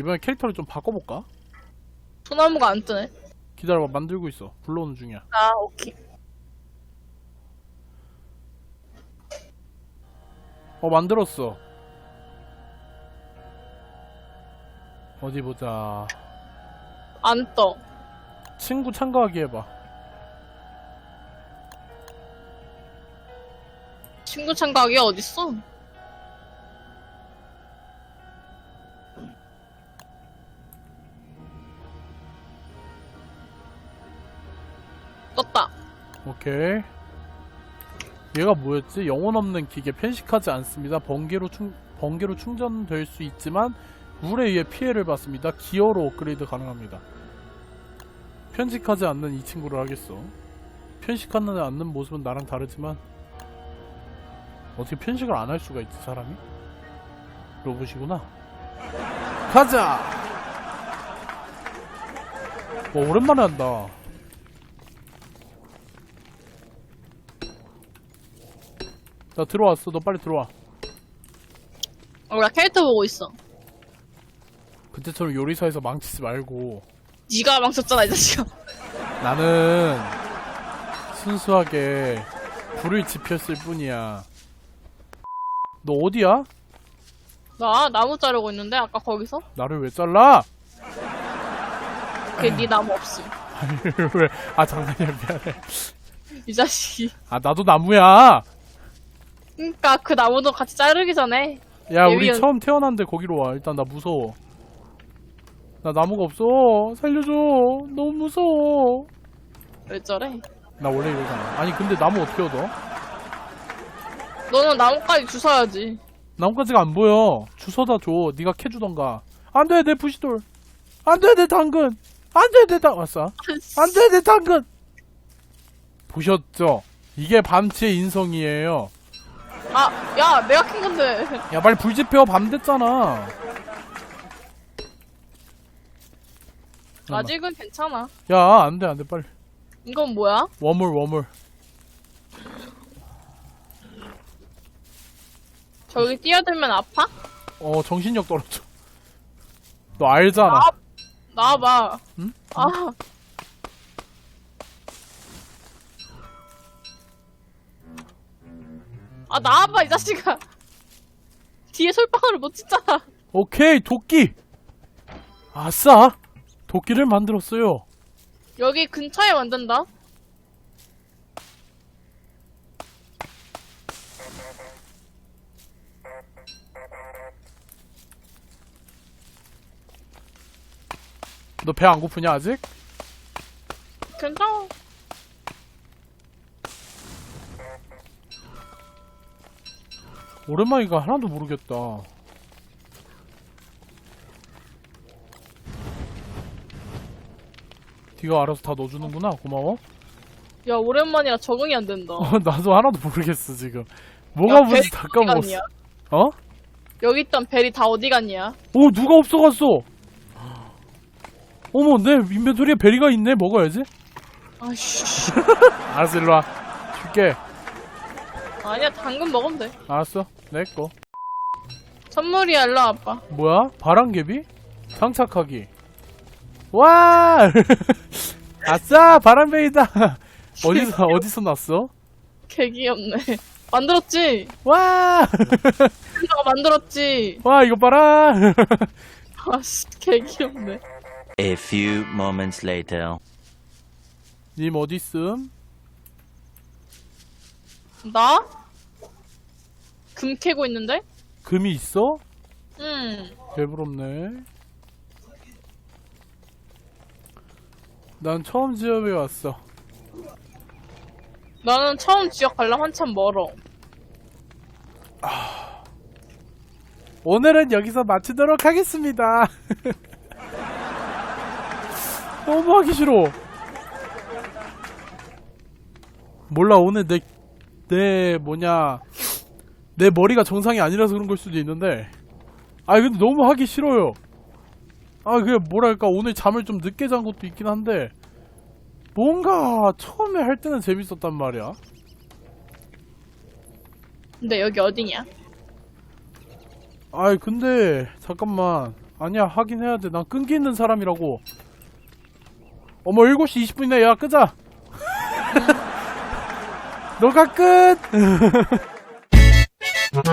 이번에 캐릭터를 좀 바꿔볼까? 소나무가 안 뜨네. 기다려봐 만들고 있어 불러오는 중이야 아, 오케이. 어 만들었어 어디 보자 안 떠. 친구 참가하기 해봐 친구 참가하기 어딨어? 떴다. 오케이. 얘가 뭐였지? 영혼 없는 기계 편식하지 않습니다. 번개로 충 번개로 충전될 수 있지만 물에 의해 피해를 받습니다. 기어로 업그레이드 가능합니다. 편식하지 않는 이 친구를 하겠어. 편식하지 않는 모습은 나랑 다르지만 어떻게 편식을 안 할 수가 있지 사람이? 로봇이구나. 가자! 와 오랜만에 한다 나 들어왔어. 너 빨리 들어와. 어, 나 캐릭터 보고 있어. 그때처럼 요리사에서 망치지 말고 네가 망쳤잖아, 이 자식아. 나는 순수하게 불을 지폈을 뿐이야. 너 어디야? 나 나무 자르고 있는데, 아까 거기서? 나를 왜 잘라? 걔네 나무 없음. 왜? 아 장난이야 미안해. 이 자식이. 아 나도 나무야. 그니까 그 나무도 같이 자르기 전에 야 우리 예비연- 처음 태어났는데 거기로 와. 일단 나 무서워. 나 나무가 없어. 살려줘. 너무 무서워. 왜 저래? 나 원래 이러잖아. 아니 근데 나무 어떻게 얻어? 너는 나무까지 주워야지. 나뭇가지가 안 보여. 주워다 줘. 네가 캐주던가. 안 돼, 내 부시돌. 안 돼, 내 당근. 안 돼, 내 당, 왔어. 안 돼, 내 당근. 보셨죠? 이게 밤치의 인성이에요. 아, 야, 내가 킨 건데. 야, 빨리 불 지펴. 밤 됐잖아. 잠깐만. 아직은 괜찮아. 야, 안 돼, 안 돼, 빨리. 이건 뭐야? 워물, 워물. 저기 뛰어들면 아파? 어, 정신력 떨어져. 너 알잖아. 아. 나와봐. 응? 아. 아, 나와봐, 이 자식아. 뒤에 솔방울을 못 찍잖아. 오케이, 도끼. 아싸. 도끼를 만들었어요. 여기 근처에 만든다. 너 배 안 고프냐, 아직? 괜찮아. 오랜만이가 하나도 모르겠다. 네가 알아서 다 넣어주는구나. 고마워. 야, 오랜만이라 적응이 안 된다. 어, 나도 하나도 모르겠어 지금. 뭐가 야, 뭔지 다 어디 까먹었어. 갔냐? 어? 여기 있던 벨이 다 어디 갔냐? 오 누가 없어갔어. 어머 내 인벤토리에 베리가 있네. 먹어야지. 아이씨. 알았어 일로 와. 줄게. 아니야, 당근 먹으면 돼. 알았어. 내 거. 선물이야, 일로 와봐. 뭐야? 바람개비? 장착하기. 와! 아싸! 바람개비다! 어디서, 어디서 났어? 개 귀엽네. 만들었지? 와! 내가 만들었지? 와, 이거 봐라! 아씨, 개 귀엽네. A few moments later. 님 어디있음? 나? 금 캐고 있는데? 금이 있어? 응. 배부럽네. 난 처음 지역에 왔어. 나는 처음 지역 가려 한참 멀어. 오늘은 여기서 마치도록 하겠습니다. 너무 하기 싫어. 몰라 오늘 내 내 뭐냐 내 머리가 정상이 아니라서 그런 걸 수도 있는데. 아 근데 너무 하기 싫어요. 아 그게 뭐랄까. 오늘 잠을 좀 늦게 잔 것도 있긴 한데. 뭔가 처음에 할 때는 재밌었단 말이야. 근데 여기 어디냐? 아이 근데 잠깐만. 아니야 하긴 해야 돼난 끈기 있는 사람이라고. 어머 7시 20분이네. 야 끄자. 너가 끝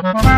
Bye.